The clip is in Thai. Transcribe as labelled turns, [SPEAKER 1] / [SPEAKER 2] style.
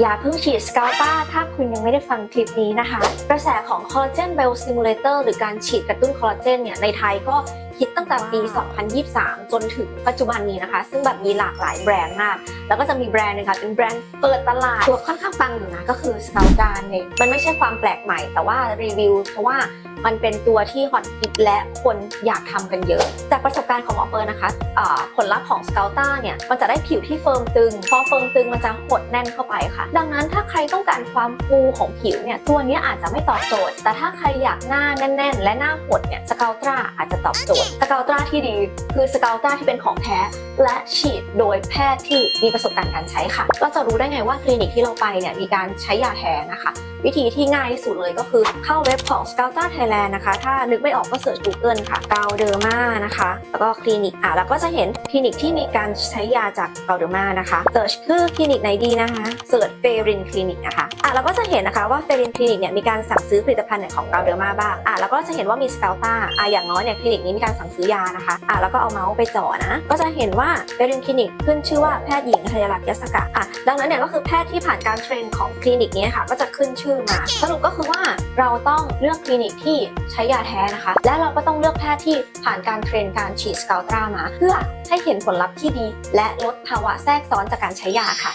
[SPEAKER 1] อย่าเพิ่งฉีดสกา l ตาถ้าคุณยังไม่ได้ฟังคลิปนี้นะคะ กระแสของคอลลาเจนไบโอซิมูเลเตอร์หรือการฉีดกระตุ้นคอลลาเจนเนี่ยในไทยก็คิดตั้งแต่ปี 2023 จนถึงปัจจุบันนี้นะคะ ซึ่งแบบมีหลากหลายแบรนด์มาก แล้วก็จะมีแบรนด์หนึงค่ะเป็นแบรนด์เปิดตลาดตัวค่อนข้างปังอยู่นะก็คือสกา l ตาเนี่ยมันไม่ใช่ความแปลกใหม่แต่ว่ารีวิวเพราะว่า มันเป็นตัวที่ฮอตฮิตและคนอยากทำกันเยอะ จากประสบการณ์ของหมอเฟิร์นนะคะผลลัพธ์ของสกา l ตาเนี่ยมันจะได้ผิวที่เฟิร์มตึง พอเฟิร์มตึงมันจะหดแน่นเข้าไปค่ะ ดังนั้นถ้าใครต้องการความฟูของผิวเนี่ยตัวนี้อาจจะไม่ตอบโจทย์ แต่ถ้าใครอยากหน้าแน่น ๆ และหน้าหดเนี่ยสกา l ตราอาจจะตอบโจทย์สกา l ตราที่ดีคือสกา l ตราที่เป็นของแท้ และฉีดโดยแพทย์ที่มีประสบการณ์การใช้ค่ะเราจะรู้ได้ไงว่าคลินิกที่เราไปเนี่ยมีการใช้ยาแท้นะคะ วิธีที่ง่ายที่สุดเลยก็คือเข้าเว็บของ s c a l t a Thailand นะคะ ถ้านึกไม่ออกก็เสิร์ช Google ค่ะ g a l d e r m a นะคะ แล้วก็คลินิกอะแล้วก็จะเห็นคลินิกที่มีการใช้ยาจาก g a l d e r m a นะคะเสิร์ชคือคลินิกไหนดีนะคะเสิร์ชเฟรินคลินิกนะคะอะแล้วก็จะเห็นนะคะว่าเฟรินคลินิกเนี่ยมีการสั่งซื้อผลิตภัณฑ์ของ g a l d e r m a บ้างอะแล้วก็จะเห็นว่ามี s c a l t a อะอย่างน้อยเนี่ยคลินิกนี้มีการสั่งซื้อยานะคะอะแล้วก็เอาเมาส์ไปจ่อนะ ก็จะเห็นว่าเฟรินคลินิกขึ้นชื่อว่าแพทย์หญิงธัญลักษณ์ยศกะอะดังนั้นเนี่ยก็คือแพทย์ที่ผ่านการเทรนของคลินิกนี้ค่ะก็จะขึ้นชื่อมา สรุปก็คือว่าเราต้องเลือกคลินิกที่ใช้ยาแท้นะคะ และเราก็ต้องเลือกแพทย์ที่ผ่านการเทรนการฉีดสเกาลตรามา เพื่อให้เห็นผลลัพธ์ที่ดี และลดภาวะแทรกซ้อนจากการใช้ยาค่ะ